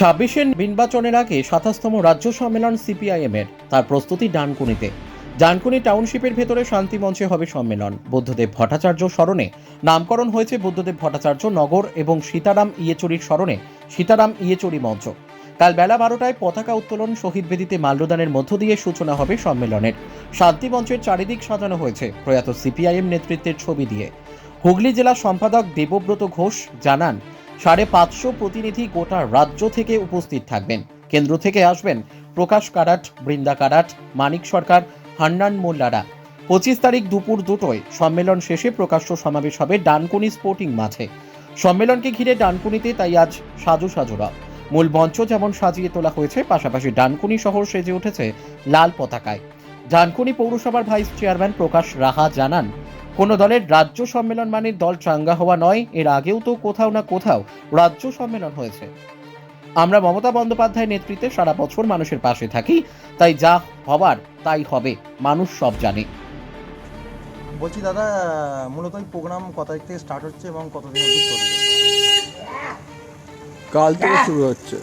ছাব্বিশে নির্বাচনের আগে সাতাশতম রাজ্য সম্মেলন সিপিআইএম এর তার প্রস্তুতি ডানকুনিতে। ডানকুনি টাউনশিপের ভেতরে শান্তি মঞ্চে হবে সম্মেলন। বুদ্ধদেব ভট্টাচার্য স্মরণে নামকরণ হয়েছে বুদ্ধদেব ভট্টাচার্য নগর এবং সীতারাম ইয়েচুরির স্মরণে সীতারাম ইয়েচুরি মঞ্চ। কাল বেলা বারোটায় পতাকা উত্তোলন শহীদ বেদিতে মাল্যদানের মধ্য দিয়ে সূচনা হবে সম্মেলনের। শান্তি মঞ্চের চারিদিক সাজানো হয়েছে প্রয়াত সিপিআইএম নেতৃত্বের ছবি দিয়ে। হুগলি জেলা সম্পাদক দেবব্রত ঘোষ জানান সাড়ে পাঁচশো প্রতিনিধি গোটা রাজ্য থেকে উপস্থিত থাকবেন। কেন্দ্র থেকে আসবেন প্রকাশ কারাট, বৃন্দা কারাট, মানিক সরকার, হান্নান মোল্লারা। পঁচিশ তারিখ দুপুর দুটোয় সম্মেলন শেষে প্রকাশ্য সমাবেশ হবে ডানকুনি স্পোর্টিং মাঠে। সম্মেলনকে ঘিরে ডানকুনিতে তাই আজ সাজু সাজুরা। মূল মঞ্চ যেমন সাজিয়ে তোলা হয়েছে, পাশাপাশি ডানকুনি শহর সেজে উঠেছে লাল পতাকায়। ডানকুনি পৌরসভার ভাইস চেয়ারম্যান প্রকাশ রাহা জানান কোনো দলের রাজ্য সম্মেলন মানে দল চাঙ্গা হওয়া নয় এর আগেও তো কোথাও না কোথাও রাজ্য সম্মেলন হয়েছে। আমরা মমতা বন্দ্যোপাধ্যায়ের নেতৃত্বে সারা বছর মানুষের পাশে থাকি তাই যা হবার তাই হবে মানুষ সব জানে। বলছি দাদা মূলত এই প্রোগ্রাম কত তারিখ থেকে স্টার্ট হচ্ছে এবং কতদিন অবধি চলবে? কাল থেকে শুরু হচ্ছে।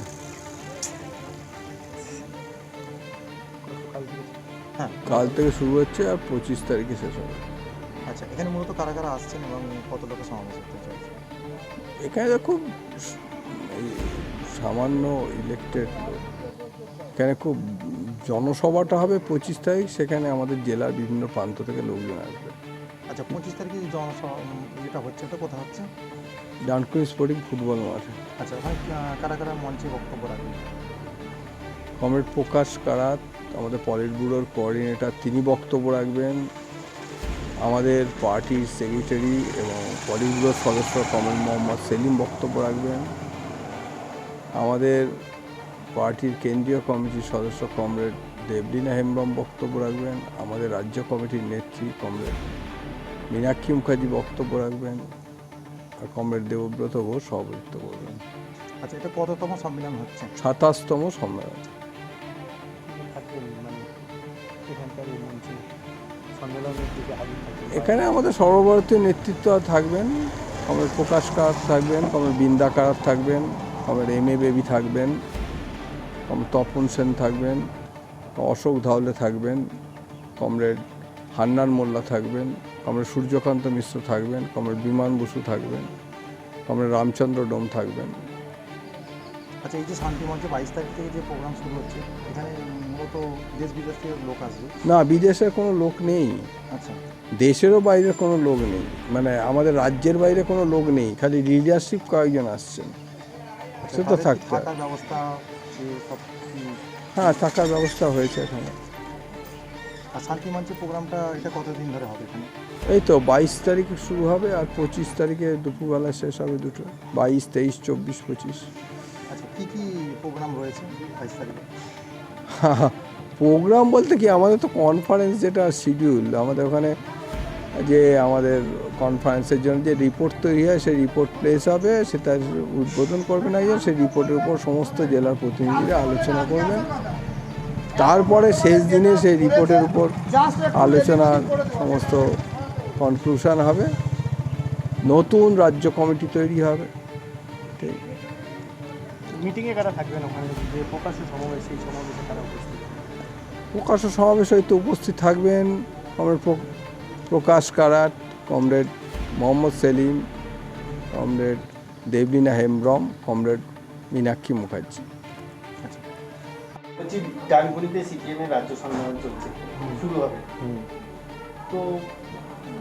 হ্যাঁ কাল থেকে শুরু হচ্ছে আর পঁচিশ তারিখে শেষ হবে। আচ্ছা এখানে মূলত কারা কারা আসছেন এবং কত লোকের সমাবেশ হতে চলছে? এখানে তো খুব এই সামান্য ইলেকটেড লোক। এখানে খুব জনসভাটা হবে পঁচিশ তারিখ সেখানে আমাদের জেলার বিভিন্ন প্রান্ত থেকে লোকজন আসবে। আচ্ছা পঁচিশ তারিখে যে জনসভা যেটা হচ্ছে ওটা কোথায় হচ্ছে? ডানকুনি স্পোর্টিং ফুটবল মাঠে। আচ্ছা ওখানে কারা কারা মঞ্চে বক্তব্য রাখবেন? কমরেড প্রকাশ কারাত আমাদের পলিট ব্যুরোর কোঅর্ডিনেটর তিনি বক্তব্য রাখবেন। আমাদের পার্টির সেক্রেটারি এবং পলিট ব্যুরোর সদস্য কমরেড মোহাম্মদ সেলিম বক্তব্য রাখবেন। আমাদের পার্টির কেন্দ্রীয় কমিটির সদস্য কমরেড দেবলিনা হেমব্রম বক্তব্য রাখবেন। আমাদের রাজ্য কমিটির নেত্রী কমরেড মীনাক্ষী মুখার্জি বক্তব্য রাখবেন। আর কমরেড দেবব্রত ঘোষ সভাপতিত্ব করবেন। আচ্ছা এটা কততম সম্মেলন হচ্ছে? সাতাশতম সম্মেলন। এখানকার এখানে আমাদের সর্বভারতীয় নেতৃত্ব থাকবেন, আমাদের প্রকাশ কারাত থাকবেন, আমাদের বৃন্দা কারাত থাকবেন, আমাদের এম এ বেবি থাকবেন, আমাদের তপন সেন থাকবেন, অশোক ধাওলে থাকবেন কমরেড হান্নান মোল্লা থাকবেন কমরেড সূর্যকান্ত মিশ্র থাকবেন কমরেড বিমান বসু থাকবেন কমরেড রামচন্দ্র ডোম থাকবেন। আচ্ছা এই যে শান্তি মঞ্চে বাইশ তারিখ থেকে যে প্রোগ্রাম শুরু হচ্ছে এখানে মূলত দেশ বিদেশ থেকে লোক আসবে? না বিদেশের কোনো লোক নেই। আচ্ছা। দেশেরও বাইরে কোনো লোক নেই। মানে আমাদের রাজ্যের বাইরে কোনো লোক নেই খালি লিডারশিপ কয়েকজন আসছেন। সে তো থাকতে। ব্যবস্থা হ্যাঁ থাকার ব্যবস্থা হয়েছে এখানে। আর শান্তি মঞ্চের প্রোগ্রামটা এটা কতদিন ধরে হবে এখানে? এই তো বাইশ তারিখে শুরু হবে আর পঁচিশ তারিখে দুপুরবেলা শেষ হবে দুটো। বাইশ তেইশ চব্বিশ পঁচিশ। আচ্ছা প্রোগ্রাম বলতে কি, আমাদের তো কনফারেন্স যেটা শিডিউল আমাদের ওখানে যে আমাদের কনফারেন্সের জন্য যে রিপোর্ট তৈরি হয়, সেই রিপোর্ট প্লেস হবে, সেটা উদ্বোধন করবেন একজন, সেই রিপোর্টের উপর সমস্ত জেলার প্রতিনিধিরা আলোচনা করবেন। তারপরে শেষ দিনে সেই রিপোর্টের উপর আলোচনার সমস্ত কনক্লুশন হবে। নতুন রাজ্য কমিটি তৈরি হবে। ঠিক। মিটিংয়ে কারা থাকবেন ওখানে? যে প্রকাশ্য সমাবেশ সেই সমাবেশে কারা উপস্থিত? প্রকাশ্য সমাবেশ হয়তো উপস্থিত থাকবেন comrade Prakash Karat comrade Mohammad Salim comrade Debolina Hembram comrade Minakshi Mukherjee. আচ্ছা। বলছি ডানকুনিতে সিপিএম এর রাজ্য সম্মেলন চলছে। শুরু হবে। তো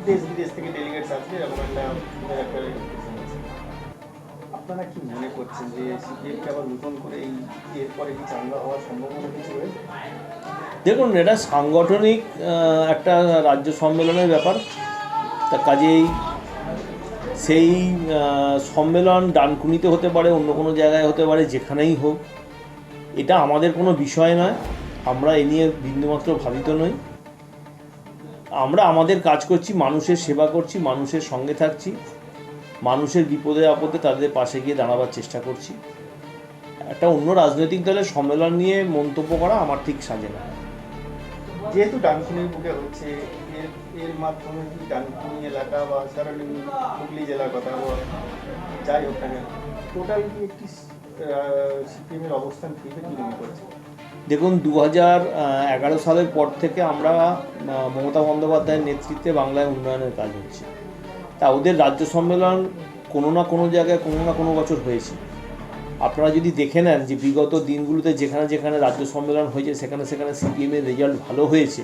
দেশ বিদেশ থেকে ডেলিগেটস আসবে এরকম একটা আপনারা কি মনে করছেন যে সিপিএম কে আবার নতুন করে এই এরপরে কি চাঙ্গা হওয়ার সম্ভাবনা কিছু রয়েছে? দেখুন, এটা সাংগঠনিক একটা রাজ্য সম্মেলনের ব্যাপার। তা কাজেই সেই সম্মেলন ডানকুনিতে হতে পারে, অন্য কোনো জায়গায় হতে পারে, যেখানেই হোক। এটা আমাদের কোনো বিষয় নয়। আমরা এ নিয়ে বিন্দুমাত্র ভাবিত নই। আমরা আমাদের কাজ করছি, মানুষের সেবা করছি, মানুষের সঙ্গে থাকছি। মানুষের বিপদে আপদে তাদের পাশে গিয়ে দাঁড়াবার চেষ্টা করছি। একটা অন্য রাজনৈতিক দলের সম্মেলন নিয়ে মন্তব্য করা আমার ঠিক সাজে না। যেহেতু ডানকুনির বুকে হচ্ছে এর এর মাধ্যমে কি ডানকুনি এলাকা বা সারাউন্ডিং হুগলি জেলার কথা বা যাই হোক না টোটাল কি একটি সিপিএমের অবস্থান ফিরবে কি মনে করছে? দেখুন দু হাজার এগারো সালের পর থেকে আমরা মমতা বন্দ্যোপাধ্যায়ের নেতৃত্বে বাংলায় উন্নয়নের কাজ হচ্ছে। তা ওদের রাজ্য সম্মেলন কোনো না কোনো জায়গায় কোনো না কোনো বছর হয়েছে। আপনারা যদি দেখে নেন যে বিগত দিনগুলোতে যেখানে যেখানে রাজ্য সম্মেলন হয়েছে, সেখানে সেখানে সিপিএমের রেজাল্ট ভালো হয়েছে,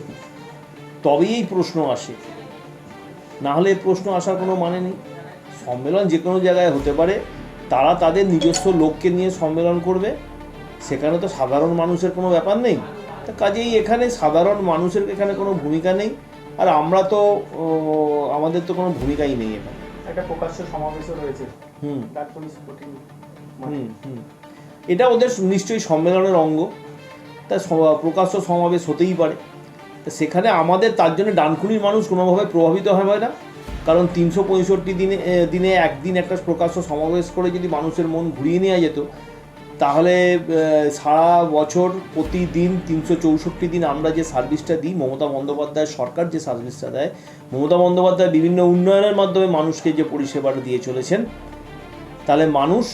তবেই এই প্রশ্ন আসে। না হলে প্রশ্ন আসার কোনো মানে নেই। সম্মেলন যে কোনো জায়গায় হতে পারে, তারা তাদের নিজস্ব লোককে নিয়ে সম্মেলন করবে, সেখানে তো সাধারণ মানুষের কোনো ব্যাপার নেই। তা কাজেই এখানে সাধারণ মানুষের এখানে কোনো ভূমিকা নেই। আর আমরা তো আমাদের তো কোনো ভূমিকাই নেই এখানে একটা প্রকাশ্য সমাবেশও রয়েছে। হুম। ডানকুনি স্পোর্টিং হুম হুম। এটা ওদের নিশ্চয়ই সম্মেলনের অঙ্গ। তা প্রকাশ্য সমাবেশ হতেই পারে। তা সেখানে আমাদের তার জন্য ডানকুনির মানুষ কোনোভাবে প্রভাবিত হবে না। কারণ তিনশো পঁয়ষট্টি দিনে দিনে একদিন একটা প্রকাশ্য সমাবেশ করে যদি মানুষের মন ঘুরিয়ে নেওয়া যেত তাহলে সারা বছর প্রতিদিন তিনশো চৌষট্টি দিন আমরা যে সার্ভিসটা দিই, মমতা বন্দ্যোপাধ্যায় সরকার যে সার্ভিসটা দেয়, মমতা বন্দ্যোপাধ্যায় বিভিন্ন উন্নয়নের মাধ্যমে মানুষকে যে পরিষেবাটা দিয়ে চলেছেন, তাহলে মানুষ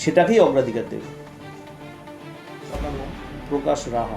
সেটাকেই অগ্রাধিকার দেবে। প্রকাশ রাহা।